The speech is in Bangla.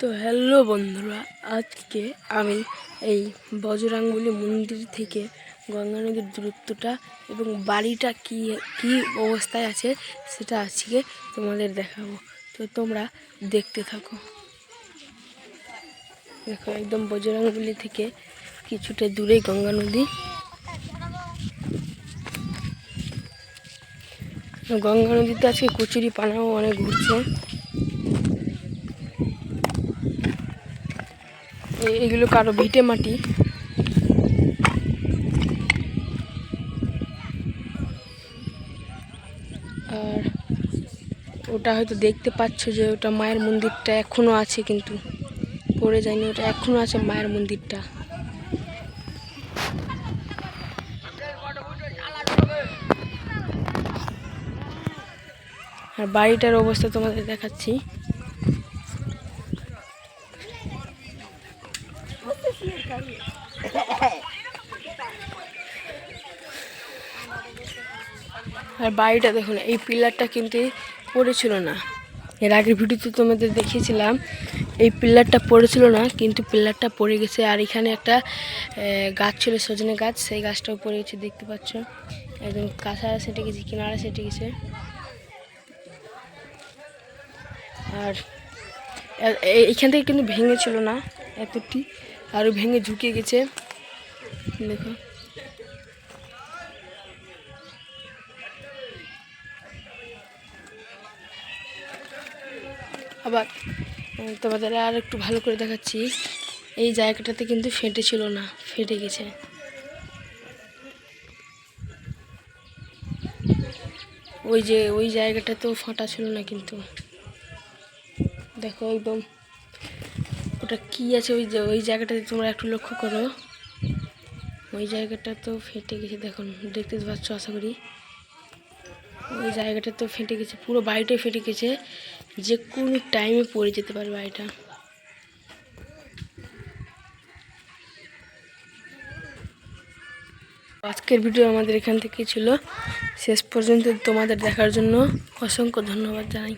তো হ্যালো বন্ধুরা, আজকে আমি এই বজরাঙ্গুলি মন্দির থেকে গঙ্গা নদীর দূরত্বটা এবং বাড়িটা কি কি অবস্থায় আছে সেটা আজকে তোমাদের দেখাবো। তো তোমরা দেখতে থাকো। দেখো, একদম বজরাঙ্গুলি থেকে কিছুটা দূরেই গঙ্গা নদী। গঙ্গা নদীতে আজকে কচুরি পানাও অনেক ঘুরছে। এগুলো কারও ভিটে মাটি। আর ওটা হয়তো দেখতে পাচ্ছ যে ওটা মায়ের মন্দিরটা এখনও আছে কিন্তু পড়ে যায়নি, ওটা এখনও আছে মায়ের মন্দিরটা। আর বাড়িটার অবস্থা তোমাদের দেখাচ্ছি। আর বাড়িটা দেখুন, এই পিলারটা কিন্তু পড়েছিল না। এর আগের ভিডিওতে তোমাদের দেখিয়েছিলাম, এই পিলারটা পড়েছিল না, কিন্তু পিলারটা পড়ে গেছে। আর এখানে একটা গাছ ছিল, সজনে গাছ, সেই গাছটাও পড়ে গেছে, দেখতে পাচ্ছ। একদম কাঁচা সেটে গেছে, কিনারা সেটে গেছে। আর এইখান থেকে কিন্তু ভেঙেছিল না, এতটি। আরও ভেঙে ঝুঁকে গেছে। দেখো। আবার তোমাদের আর একটু ভালো করে দেখাচ্ছি। এই জায়গাটাতে কিন্তু ফেটে ছিল না, ফেটে গেছে। ওই যে, ওই জায়গাটাতেও ফাটা ছিল না কিন্তু। দেখো, একদম ওটা কি আছে? ওই যে, ওই জায়গাটাতে তোমরা একটু লক্ষ্য করো। ওই জায়গাটা তো ফেটে গেছে দেখুন দেখতে পাচ্ছ, আশা করি। ওই জায়গাটা তো ফেটে গেছে, পুরো বাড়িটাই ফেটে গেছে। যে কোনো টাইমে পড়ে যেতে পারে বাড়িটা। আজকের ভিডিও আমাদের এখান থেকে ছিল। শেষ পর্যন্ত তোমাদের দেখার জন্য অসংখ্য ধন্যবাদ জানাই।